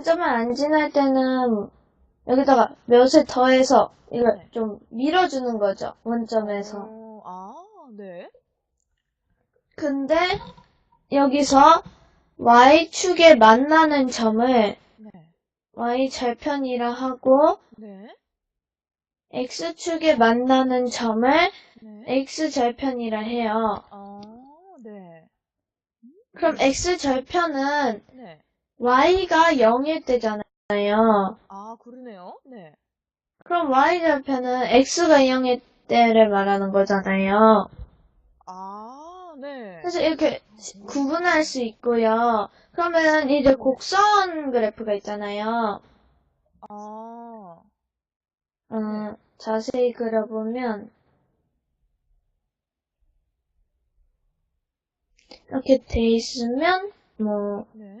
원점을 안 지날 때는 여기다가 몇을 더해서 이걸 네. 좀 밀어주는 거죠. 원점에서. 어, 아, 네. 근데 여기서 y축에 만나는 점을 네. y절편이라 하고 네. x축에 만나는 점을 네. x절편이라 해요. 아, 네. 그럼 x절편은 네. Y가 0일 때잖아요. 아, 그러네요. 네. 그럼 y절편은 x가 0일 때를 말하는 거잖아요. 아, 네. 그래서 이렇게 구분할 수 있고요. 그러면 이제 곡선 그래프가 있잖아요. 아, 음, 자세히 그려보면 이렇게 돼 있으면 뭐 네.